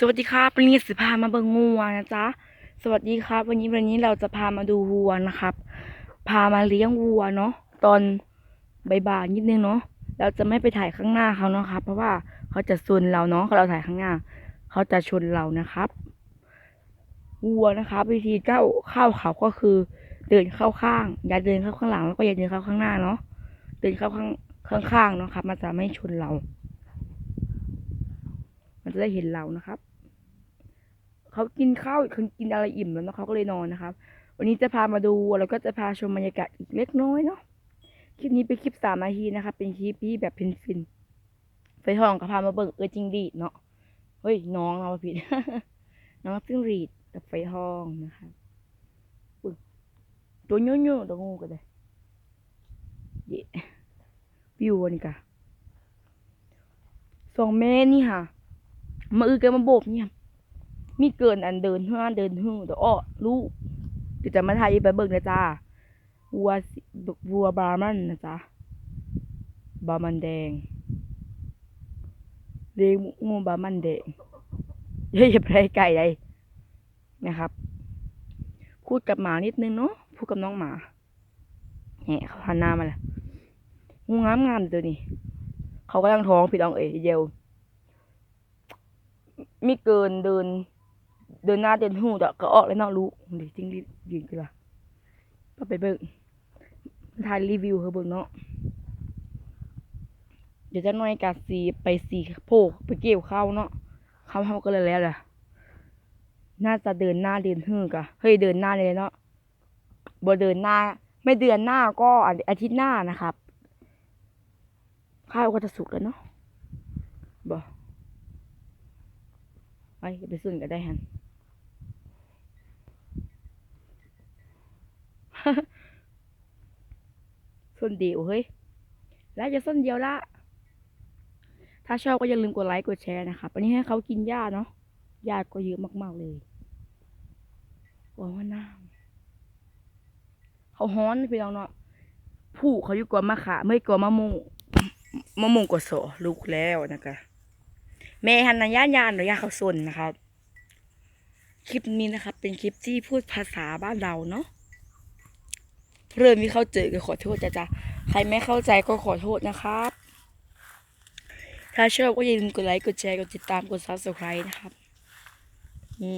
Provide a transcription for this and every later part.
สวัสดีครับวันนี้สิพามาเบิ่งงัวนะจ๊ะสวัสดีครับ วันนี้วันนี้เราจะพามาดูวัวนะครับ พามาเลี้ยงวัวเนาะตอนบ่ายๆนิดนึงเนาะเราจะไม่ไปถ่ายข้างหน้าเขาเนาะครับ เพราะว่าเขาจะชนเราเนาะเราถ่ายข้างหน้า เขาจะชนเรานะครับวัวนะครับ วิธีเก้าเข้าเขาก็คือ เดินเข้าข้าง อย่าเดินเข้าข้างหลังแล้วก็อย่าเดินเข้าข้างหน้าเนาะเดินเข้าข้างข้างๆเนาะครับ มันจะไม่ชนเรา มันจะได้เห็นเรานะครับ เขากินข้าวเขากินอะไรอิ่มแล้วเนะเขาก็เลยนอนนะครับ วันนี้จะพามาดูแล้วก็จะพาชมบรรยากาศอีกเล็กน้อยเนาะคลิปนี้เป็นคลิปสามนาทีนะครับเป็นคลิปที่แบบเพนฟินไฟทองก็พามาเบิ่งเออจริงดีเนาะเฮ้ยน้องเราผิด น้องจิ้งรีดกับไฟทองนะครับอุ๊ยตัวเยอะๆตัวงูก็ได้เย่วิวอันนี้กะสองแม่นี่ค่ะ มาอือกันมาโบกเนี่ย มีเกินอันเดินห้าเดินหื้อเดี๋ยวอ้อลูกเดี๋ยวจะมาถ่ายไปเบิ่งนะจ้าวัววัวบาร์มันนะจ๊ะบาร์มันแดงเลี้ยงงูบาร์มันแดงเฮ้ยอย่าไปไก่เลยนะครับ พูดกับหมานิดนึงเนาะพูดกับน้องหมาเนี่ยเขาหันหน้ามาล้วงูงามงามๆตัวนี้ เขากำลังท้องพี่น้องเอ๋ยเยวมีเกินเดิน เดินหน้าเดินหูดอกก็ออกแล้วเนาะรู้ดิจริงดิยืนกันละก็ไปเบิ่งถ่ายรีวิวเขาเบิ่งเนาะเดี๋ยวจะน้อยกาสีไปสีโพกไปเกี่ยวข้าวเนาะข้าวเขาก็เลยแล้วแหละน่าจะเดินหน้าเดินหื้อกะเฮ้ยเดินหน้าเลยเนาะบ่เดินหน้า ไม่เดือนหน้าก็อาทิตย์หน้านะครับ ข้าวก็จะสุกแล้วเนาะบ่ไปไปซื้อก็ได้ฮัน ส้นเดียวเฮ้ย แล้วจะส้นเดียวละ ถ้าชอบก็อย่าลืมกดไลค์กดแชร์นะครับวันนี้ให้เขากินหญ้าเนาะหญ้าก็เยอะมากๆเลยว่าว่าน้ำเขาฮ้อนพี่น้องเนาะผู้เขาอยู่กว่ามะขาไม่กว่ามะม่วงมะม่วงกว่าโสลูกแล้วนะคะแม่ฮันนาย่านยานหรือยาเขาสนนะครับ คลิปนี้นะครับ เป็นคลิปที่พูดภาษาบ้านเราเนาะ เริ่มมีเข้าใจก็ขอโทษจ้ะจ้ะใครไม่เข้าใจก็ขอโทษนะครับ ถ้าชอบก็อย่าลืมกดไลค์กดแชร์กดติดตามกด subscribe นะครับนี่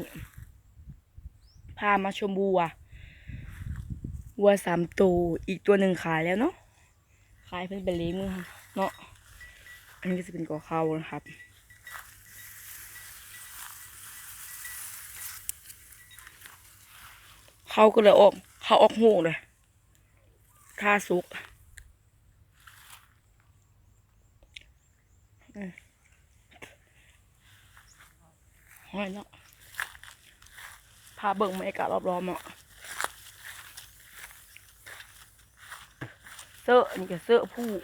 พามาชมวัววัวสามตัวอีกตัวหนึ่งขายแล้วเนาะขายเพิ่งไปเลี้ยงมือเนาะอันนี้ก็จะเป็นกอเขานะครับเขาก็เลยออกเขาออกหูเลย ท่าซุกห้อยเนาะพาเบิ่งบรรยากาศรอบๆอะเสื้อนี่ก็เสื้อผูก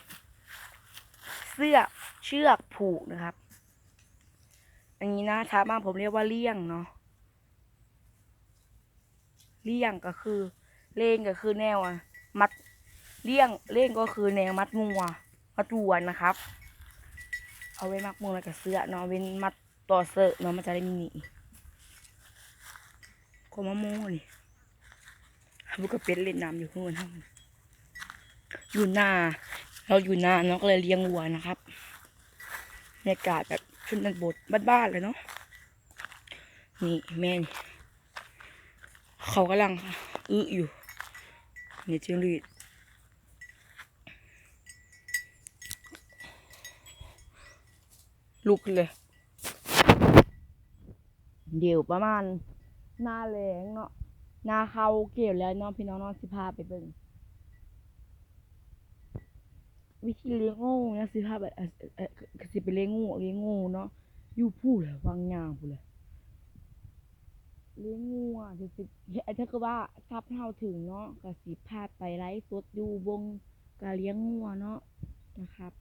เสื้อเชือกผูกนะครับ อันนี้นะชาวบ้านผมเรียกว่าเลี่ยงเนาะ เลี่ยงก็คือ เล่งก็คือแนวอะมัด เลี่ยงเล่งก็คือแนวมัดมัวมัดวัวนะครับ เอาไว้มัดมัวแล้วกับเสื้อเนาะเว้นมัดต่อเสื้อเนาะมันจะได้มีหนีก็มะม่วงนี่บุกกระเป็ดเล่นน้ำอยู่ข้างบนห้องอยู่หน้า เราอยู่หน้าเนาะก็เลยเลี้ยงวัวนะครับบรรยากาศแบบชนบทบ้านๆเลยเนาะนี่แม่นี่เขากำลังอื้ออยู่นี่จิ้งหรีด ลุกเลย เดี๋ยวประมาณหน้าแรงเนาะหน้าเขาเกี่ยวแล้วเน้องพี่น้องน้องสิพาไปเบิ่งวิธีเลี้ยงงูนะสิพาแบบเออเออสิไปเลี้ยงงูเลี้ยงงูเนาะอยู่ผู้เลยวังยางผู้เลยเลี้ยงงูอะจะสิเอ้ถ้าก็ว่าทรัพย์เฮาถึงเนาะก็สิพาไปไลฟ์สดอยู่วงการเลี้ยงงูเนาะนะครับ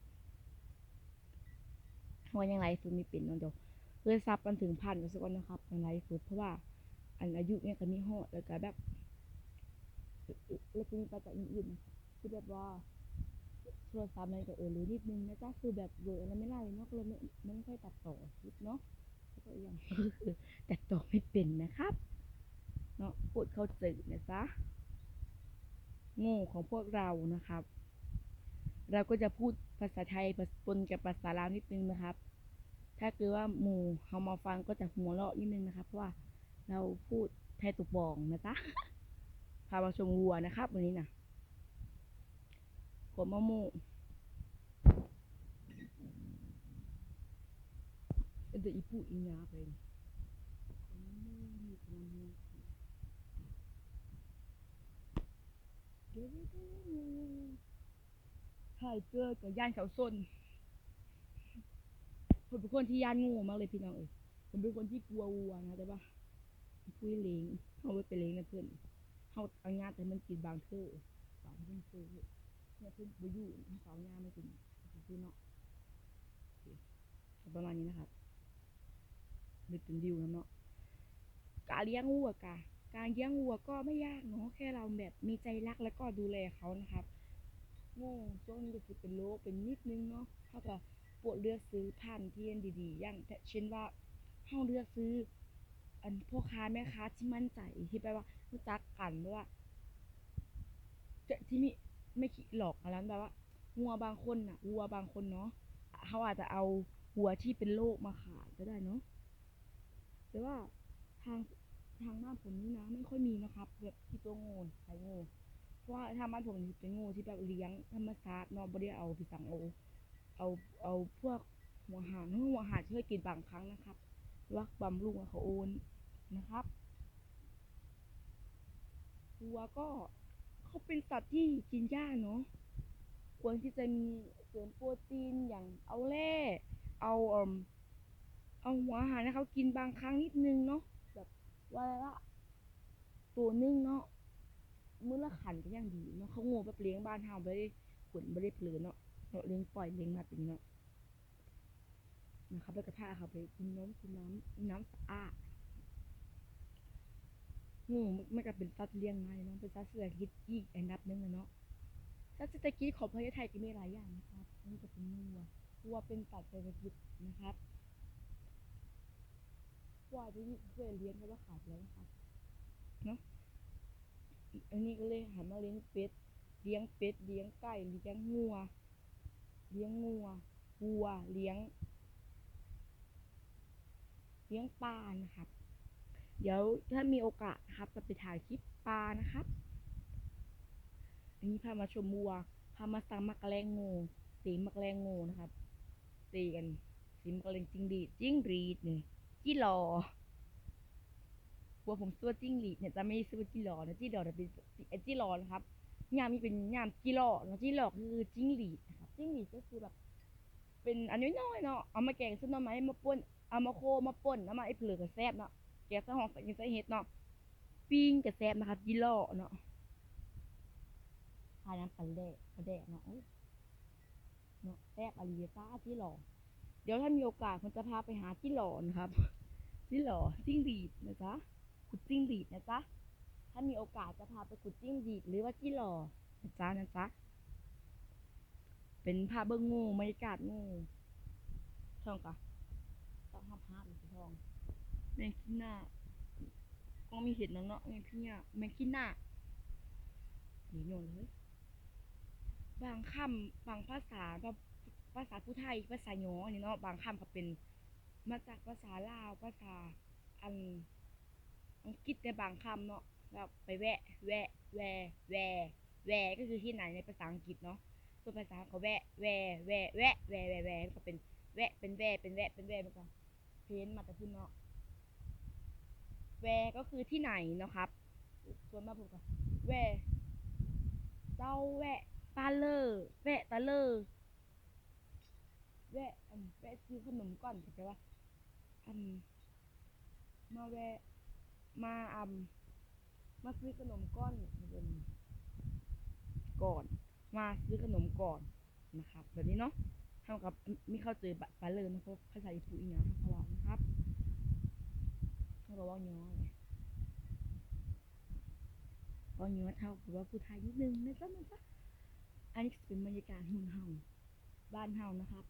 ว่ายังไงสุดมีเป็นเนาะเดียวเพื่อซับกันถึงพันกันสักวันนะครับในไลฟ์สุดเพราะว่า อันอายุเนี่ยก็มีหอดแล้วก็แบบแล้วก็มีปัจจัยอื่นๆที่แบบว่าโทรศัพท์มันก็เออรู้นิดนึงนะจ๊ะคือแบบเวอร์อะไรไม่ได้เนาะก็เลยไม่ไม่ค่อยตัดต่อคลิปเนาะแล้วก็ยังแต่ต่อไม่เป็นนะครับเนาะพูดเข้าใจนะจ๊ะง่ของพวกเรานะครับ เราก็จะพูดภาษาไทยปนกับภาษาลาวนิดนึงนะครับ ถ้าเกิดว่าหมู่เฮามาฟังก็จะหัวเราะนิดนึงนะครับเพราะว่าเราพูดไทยตุกบองนะจ๊ะพามาชมวัวนะครับ วันนี้นะผมมะม่วงเดี๋ยวอีปูอีงาไปนี่ผมมะม่วงมีผมมะม่วงเดี๋ยว ๆถ่ายเจอกับย่านเขาส้นผมเป็นคนที่ย่านงูมากเลยพี่น้องเอ้ยผมเป็นคนที่กลัววัวนะแต่ว่าคุยเลงเขาไปเลงนะเพื่อนเขาเอางาแต่มันกินบางเทื่อบางเทื่อเทื่อเนี่ยเพื่อนไปยู่เขาเอางาไม่กินคือเนาะโอเคก็ประมาณนี้นะครับนึกถึงดิวนะเนาะการเลี้ยงวัวกะการเลี้ยงวัวก็ไม่ยากเนาะแค่เราแบบมีใจรักแล้วก็ดูแลเขานะครับ งูช่วงนี้ก็คือเป็นโรคเป็นนิดนึงเนาะเขาก็ปวดเลือกซื้อพันธุ์ที่ดีๆ อย่างเช่นว่าเฮาเลือกซื้อ อันพ่อค้าแม่ค้าที่มั่นใจที่แปลว่ารู้จักกันว่าจะที่มีไม่คิดหลอกอะไรนั้นแบบว่าวัวบางคนน่ะวัวบางคนเนาะเขาอาจจะเอาวัวที่เป็นโรคมาขายก็ได้เนาะแต่ว่าทางทางบ้านผมนี่นะ ไม่ค่อยมีนะครับแบบที่ตัวงูขายงูเพราะ ว่าทางบ้านผมนี่เป็นงูที่แบบเลี้ยงธรรมชาติเนาะไม่ได้เอาไปสังโอเอาเอาพวกหัวหารหัวหารช่วยกินบางครั้งนะครับรือว่าบำรุงเขาโอนนะครับวัวก็เขาเป็นสัตว์ที่กินหญ้าเนาะควรที่จะมีเสริมโปรตีนอย่างเอาแร่เอาเอ่มเอาหัวอาหารให้เขากินบางครั้งนิดนึงเนาะแบบว่าละตัวนึงเนาะ มื้อละขันก็ยังดีเนาะเขาโง่แบบเลี้ยงบ้านเฮาไม่ได้ขนไม่ได้เปลือเนาะเราเลี้ยงปล่อยเลี้ยงมาเป็นเนาะนะครับแล้วก็พาเขาไปกินน้ำกินน้ำน้ำสะอาดงูไม่ก็เป็นสัตว์เลี้ยงง่ายเนาะเป็นสัตว์เศรษฐกิจอีกอันดับหนึ่งอะเนาะสัตว์เศรษฐกิจของประเทศไทยก็มีหลายอย่างนะครับนี่ก็เป็นวัววัวเป็นสัตว์เศรษฐกิจนะครับวัวที่เคยเลี้ยงเขาว่าขาดแล้วนะครับเนาะ อันนี้ก็เลยหันมาเลี้ยงเป็ด เลี้ยงเป็ด เลี้ยงไก่ เลี้ยงงัว เลี้ยงงัว วัว เลี้ยง เลี้ยงปลานะครับ เดี๋ยวถ้ามีโอกาสนะครับจะไปถ่ายคลิปปลานะครับ อันนี้พามาชมวัว พามาสั่งมักแรงงูสีมักแรงงูนะครับตีกันสีมักแรงจิงหรีดจิ้งรีดเนี่ยจี้หลอ วัวผมซื้อว่าจิ้งหรีดเนี่ยจะไม่ซื้อจี้หลอนะจี้หลอจะเป็นไอจี้หลอนะครับยามนี้เป็นยามจีหลอนะจีหลอกคือจิ้งหรีดนะครับจิ้งหรีดก็คือแบบเป็นอันน้อยๆเนาะเอามาแกงซุปหน่อไม้มาป่นเอามาโคมาป่นแล้วมาไอ้เปลือกกระแซบเนาะแกงใส่หอมใส่กินใส่เห็ดเนาะปิ้งกระแซบนะครับจีหลอเนาะทานน้ำปลาแดกปลาแดกเนาะเนาะแซ่บอารีซ่าจีหลอเดี๋ยวถ้ามีโอกาสผมจะพาไปหาจีหลอนะครับจีหลอจิ้งหรีดนะจ๊ะ ขุดจิ้งหรีดนะจ๊ะ ถ้ามีโอกาสจะพาไปขุดจิ้งหรีดหรือว่าจี้หล่อนะจ๊ะนะจ๊ะ เป็นภาพเบิ้งงูบรรยากาศงูช่องกะต้องห้าพาหรือทอง แมงขี้หน้าก็มีเห็ดแล้วเนาะแมงขี้หน้าแมงขี้หน้าหนีโยนเลย บางคำบางภาษาแบบภาษาผู้ไทยภาษาหยนนี้เนาะบางคำก็เป็น มาจากภาษาลาวภาษาอัน อังกฤษในบางคำเนาะแบบไปแวะ แวะ แวแวแวก็คือที่ไหนในภาษาอังกฤษเนาะส่วนภาษาเขาแวะ แวแวแวะแวแวแวมันก็เป็นแวะเป็นแวเป็นแวะเป็นแวมันก็เพ้นมาแต่พุ่นเนาะแวก็คือที่ไหนเนาะครับส่วนมากผมก็แวเจ้าแวะปาเลอร์แวะตาเลอร์แวะอันแวะซื้อขนมก่อนเข้าใจว่าอันมาแวะ มาอำมาซื้อขนมก้อนเป็นก่อน มาซื้อขนมก่อนนะครับ แบบนี้เนาะเท่ากับมีเข้าเจอปลาเลยนะครับภาษาญี่ปุ่นอีกนะเขาบอกนะครับเขาบอกว่าย้อเลยก็ย้อเท่ากับว่าผู้ไทยนิดนึงนะจ๊ะนะจ๊ะอันนี้เป็นบรรยากาศเมืองเฮาบ้านเฮานะครับ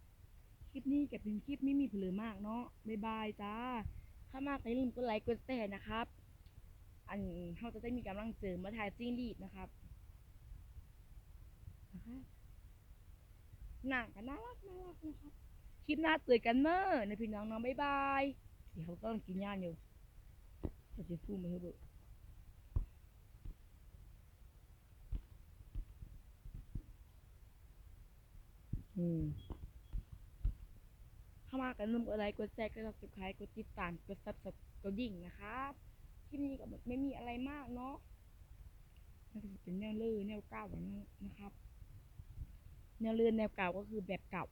คลิปนี้ก็เป็นคลิปไม่มีผลมากเนาะบ๊ายบายจ้า ถ้ามากก็อย่าลืมกดไลค์กดแชร์นะครับ อันเขาจะได้มีกำลังเจอมาถ่ายจิ้งรีดนะครับนะคะหนังก็น่ารักน่ารักนะครับ คลิปหน้าเจอกันเนอะนพี่น้องน้องบ๊ายบาย เดี๋ยวเขาก็ต้องกินย่านอยู่จะจะฟูมาให้เบอืมเข้า มากันลืมกดไลค์กดแชร์กดติดตามกดติดตามกดซับสกดดิ่งนะครับคลิปนี้ก็ไม่มีอะไรมากเนาะมันก็จะเป็นแนวเลื่อแนวเก่าแบบนั้นนะครับ แนวเลื่อนแนวเก่าก็คือแบบเก่า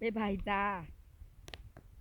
บ๊ายบายจ้า